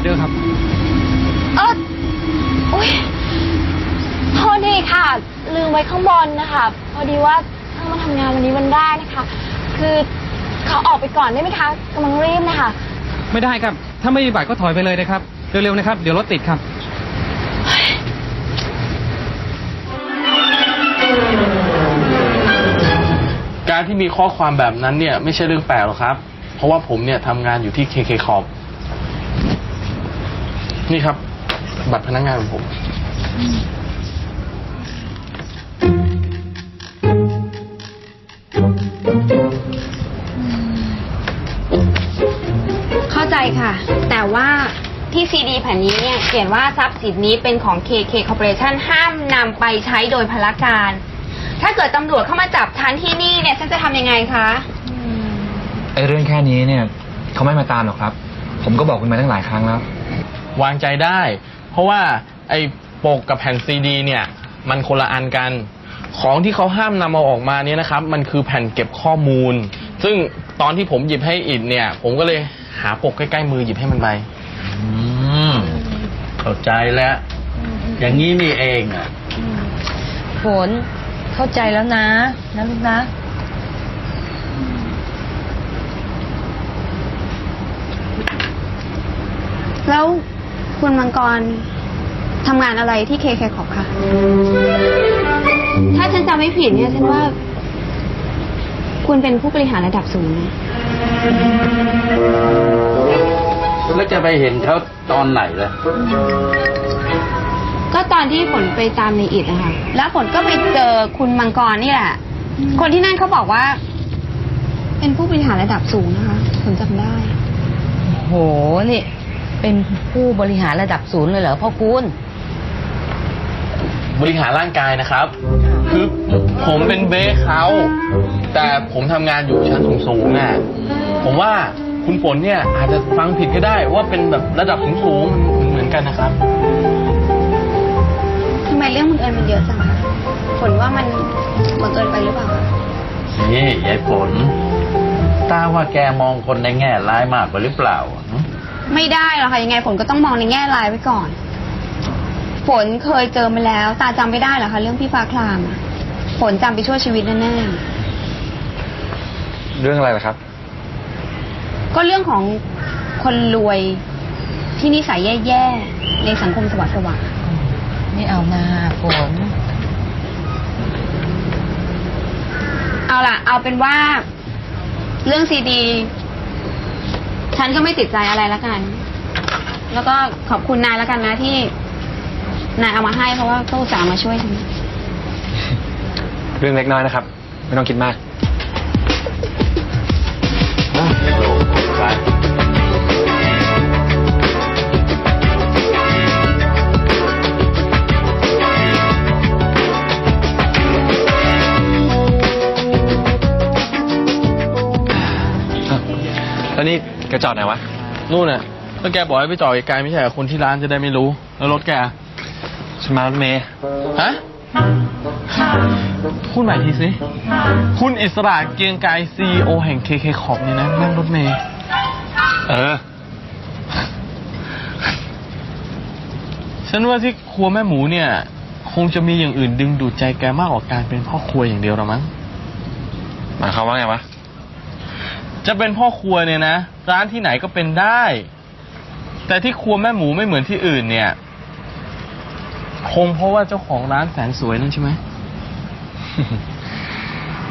เด้อครับ เอออุ้ยโทษดีค่ะ ลืมไว้ข้างบนนะคะ พอดีว่าเพิ่งมาทำงานวันนี้วันแรกนะคะ คือเขาออกไปก่อนได้ไหมคะกำลังรีบนะคะ ไม่ได้ครับ ถ้าไม่มีบัตรก็ถอยไปเลยนะครับ เร็วๆนะครับ เดี๋ยวรถติดครับ การที่มีข้อความแบบนั้นเนี่ยไม่ใช่เรื่องแปลกหรอกครับ เพราะว่าผมเนี่ยทำงานอยู่ที่ KK c o p นี่ครับ บัตรพนักงานของผม เข้าใจค่ะ แต่ว่าที่ซีดีแผ่นนี้เนี่ยเขียนว่าทรัพย์สินนี้เป็นของ KK Corporation ห้ามนำไปใช้โดยพลการ ถ้าเกิดตำรวจเข้ามาจับฉันที่นี่เนี่ยฉันจะทำยังไงคะ ไอ้เรื่องแค่นี้เนี่ย เขาไม่มาตามหรอกครับ ผมก็บอกคุณมาตั้งหลายครั้งแล้ว วางใจได้ เพราะว่าไอ้ปกกับแผ่นซีดีเนี่ย มันคนละอันกัน ของที่เขาห้ามนำเอาออกมาเนี่ยนะครับ มันคือแผ่นเก็บข้อมูล ซึ่งตอนที่ผมหยิบให้อิดเนี่ย ผมก็เลยหาปกใกล้ๆมือหยิบให้มันไปอืมเข้าใจแล้ว อย่างนี้นี่เองอะฝนเข้าใจแล้วนะนะลูกนะแล้ว คุณมังกรทำงานอะไรที่ KK Corp คะถ้าฉันจำไม่ผิดเนี่ยฉันว่า คุณเป็นผู้บริหารระดับสูงนะแล้วจะไปเห็นเขาตอนไหนล่ะ ก็ตอนที่ฝนไปตามในอิดนะคะ แล้วฝนก็ไปเจอคุณมังกรนี่แหละ คนที่นั่นเขาบอกว่า เป็นผู้บริหารระดับสูงนะคะฝนจำได้ โห นี่ เป็นผู้บริหารระดับศูนย์เลยเหรอพ่อคุณบริหารร่างกายนะครับ คือผมเป็นเบสเขาแต่ผมทำงานอยู่ชั้นสูงๆอะผมว่าคุณฝนเนี่ยอาจจะฟังผิดก็ได้ว่าเป็นแบบระดับสูงๆมันเหมือนกันนะครับ ทำไมเรื่องบังเอิญมันเยอะจังคะฝนว่ามันบังเอิญไปหรือเปล่าคะนี่ยายฝนตาว่าแกมองคนในแง่ร้ายมากไปหรือเปล่าหึ ไม่ได้หรอกค่ะยังไงฝนก็ต้องมองในแง่ร้ายไว้ก่อน ฝนเคยเจอมาแล้ว ตาจำไม่ได้เหรอคะเรื่องพี่ฟ้าคลามอะฝนจำไปชั่วชีวิตแน่เรื่องอะไรล่ะครับ ๆก็เรื่องของคนรวยที่นิสัยแย่ๆในสังคมสวัสดิ์สวัสดิ์ไม่เอานาฝนเอาล่ะ เอาเป็นว่า เรื่องซีดี ฉันก็ไม่ติดใจอะไรแล้วกัน แล้วก็ขอบคุณนายแล้วกันนะที่ นายเอามาให้เพราะว่าก็อุตส่าห์มาช่วยฉัน เรื่องเล็กน้อยนะครับ ไม่ต้องคิดมาก แล้วนี่ แกจอดไหนวะ นู่นน่ะแล้วแกบอกให้ไปจอดไกลๆไม่ใช่เหรอคนที่ร้านจะได้ไม่รู้ แล้วรถแกฉันมารถเมย์ฮะ พูดใหม่ทีสิ คุณอิสระเกรียงไกรซีโอแห่ง KK c o p เนี่ยนะนั่งรถเมย์เออ ฉันว่าที่ครัวแม่หมูเนี่ย คงจะมีอย่างอื่นดึงดูดใจแกมากกว่าการเป็นพ่อครัวอย่างเดียวหรอมั้ง หมายความว่าไงวะ จะเป็นพ่อครัวเนี่ยนะ ร้านที่ไหนก็เป็นได้ แต่ที่ครัวแม่หมูไม่เหมือนที่อื่นเนี่ย คงเพราะว่าเจ้าของร้านแสนสวยนั่นใช่ไหม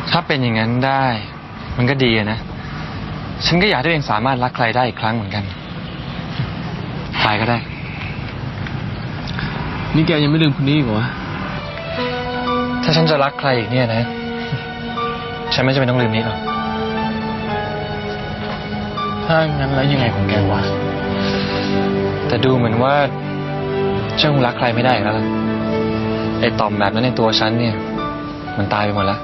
ถ้าเป็นอย่างนั้นได้ มันก็ดีอะนะ ฉันก็อยากให้ตัวเองสามารถรักใครได้อีกครั้งเหมือนกันใครก็ได้ นี่แกยังไม่ลืมคนนี้อีกเหรอวะถ้าฉันจะรักใครอีกเนี่ยนะ ฉันไม่จำเป็นต้องลืมนี้หรอก ถ้างั้นแล้วยังไงของแกวะ แต่ดูเหมือนว่าฉันคงรักใครไม่ได้อีกแล้วล่ะไอ้ต่อมแบบนั้นในตัวฉันเนี่ย มันตายไปหมดแล้ว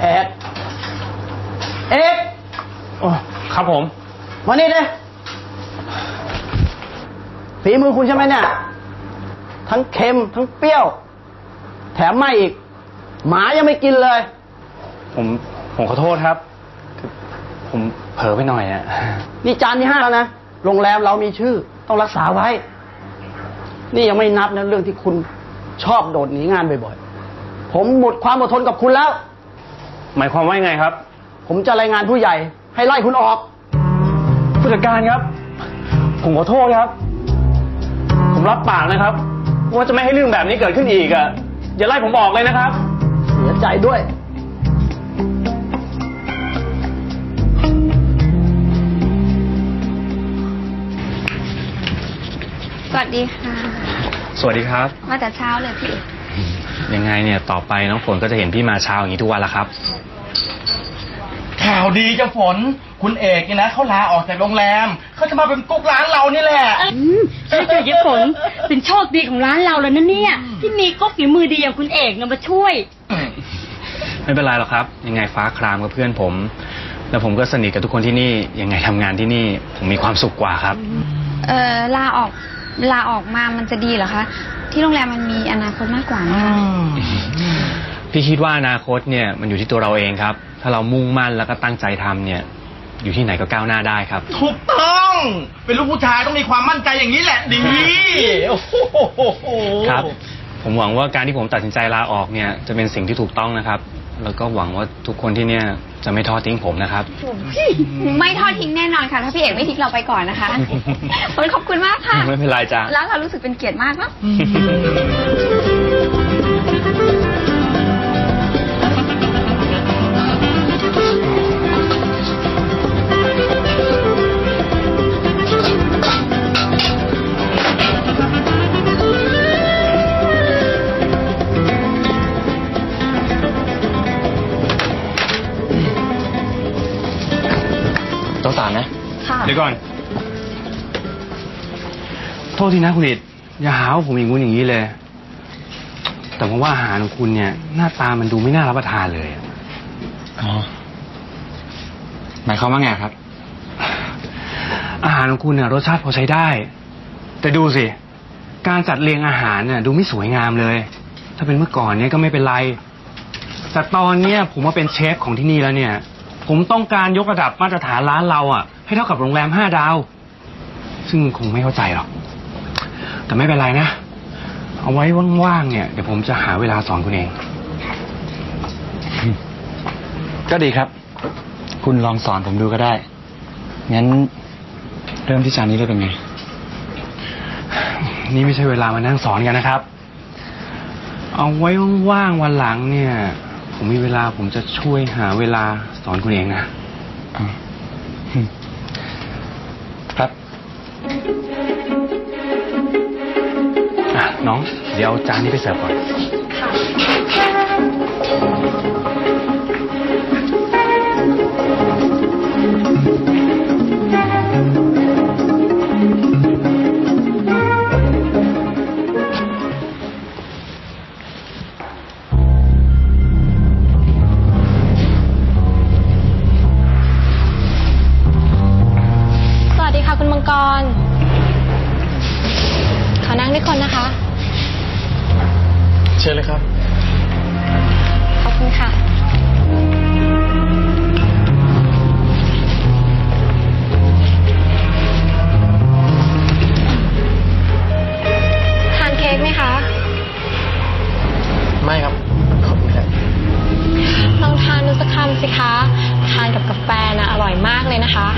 เอ็ดเอ็ดโอ้ครับผม มานี่เลย ฝีมือคุณใช่ไหมเนี่ย ทั้งเค็มทั้งเปรี้ยว แถมไม่อีก หมายังไม่กินเลย ผมผมขอโทษครับคือผมเผลอไปหน่อยอะนี่จานที่ห้าแล้วนะ โรงแรมเรามีชื่อ ต้องรักษาไว้ นี่ยังไม่นับนะเรื่องที่คุณชอบโดดหนีงานบ่อยๆ ผมหมดความอดทนกับคุณแล้ว หมายความว่ายังไงครับ ผมจะรายงานผู้ใหญ่ ให้ไล่คุณออก ผู้จัดการครับ ผมขอโทษครับ ผมรับปากนะครับ ว่าจะไม่ให้เรื่องแบบนี้เกิดขึ้นอีกอะอย่าไล่ผมออกเลยนะครับ เสียใจด้วย สวัสดีค่ะ สวัสดีครับ มาแต่เช้าเลยพี่ ยังไงเนี่ยต่อไปน้องฝนก็จะเห็นพี่มาเช้าอย่างนี้ทุกวันละครับ ข่าวดีจะฝน คุณเอกเนี่ยนะเขาลาออกจากโรงแรมเขาจะมาเป็นกุ๊กร้านเรานี่แหละใช่จ้ะยายฝนเป็นโชคดีของร้านเราแล้วนะเนี่ย ที่มีก็ฝีมือดีอย่างคุณเอกนำมาช่วย ไม่เป็นไรหรอกครับ ยังไงฟ้าครามกับเพื่อนผม แล้วผมก็สนิทกับทุกคนที่นี่ยังไงทำงานที่นี่ผมมีความสุขกว่าครับ เออลาออกลาออกมามันจะดีเหรอคะ ที่โรงแรมมันมีอนาคตมากกว่านะคะ พี่คิดว่าอนาคตเนี่ยมันอยู่ที่ตัวเราเองครับ ถ้าเรามุ่งมั่นแล้วก็ตั้งใจทำเนี่ย อยู่ที่ไหนก็ก้าวหน้าได้ครับ ถูกต้อง เป็นลูกผู้ชายต้องมีความมั่นใจอย่างนี้แหละดีโอ้โหครับ ผมหวังว่าการที่ผมตัดสินใจลาออกเนี่ยจะเป็นสิ่งที่ถูกต้องนะครับ แล้วก็หวังว่าทุกคนที่เนี่ยจะไม่ทอดทิ้งผมนะครับ ไม่ทอดทิ้งแน่นอนค่ะ ถ้าพี่เอกไม่ทิ้งเราไปก่อนนะคะฝนขอบคุณมากค่ะ ไม่เป็นไรจ้ะแล้วเรารู้สึกเป็นเกียรติมากเนาะ ต้องสารนะ ค่ะ เดี๋ยวก่อน โทษทีนะคุณอิดอย่าหาว่าผมอย่างงู้นอย่างนี้เลย แต่ผมว่าอาหารของคุณเนี่ย หน้าตามันดูไม่น่ารับประทานเลยอะอ๋อ หมายความว่าไงครับ อาหารของคุณเนี่ยรสชาติพอใช้ได้ แต่ดูสิ การจัดเรียงอาหารเนี่ยดูไม่สวยงามเลย ถ้าเป็นเมื่อก่อนเนี่ยก็ไม่เป็นไร แต่ตอนเนี้ยผมมาเป็นเชฟของที่นี่แล้วเนี่ย ผมต้องการยกระดับมาตรฐานร้านเราอะ ให้เท่ากับโรงแรมห้าดาว ซึ่งคงไม่เข้าใจหรอก แต่ไม่เป็นไรนะ เอาไว้ว่างๆเนี่ย เดี๋ยวผมจะหาเวลาสอนคุณเอง ก็ดีครับ คุณลองสอนผมดูก็ได้ งั้นเริ่มที่จานนี้เลยเป็นไง นี่ไม่ใช่เวลามานั่งสอนกันนะครับ เอาไว้ว่างๆวันหลังเนี่ย ผมมีเวลาผมจะช่วยหาเวลา สอนคุณเองนะอ๋ออืมครับอะน้อง เดี๋ยวเอาจานนี้ไปเสิร์ฟก่อนส กร ขอนั่งด้วยคนนะคะ เชิญเลยครับ ขอบคุณค่ะ ทานเค้กไหมคะ ไม่ครับ ขอบคุณครับ ลองทานดูสักคำสิคะ ทานกับกาแฟนะอร่อยมากเลยนะคะ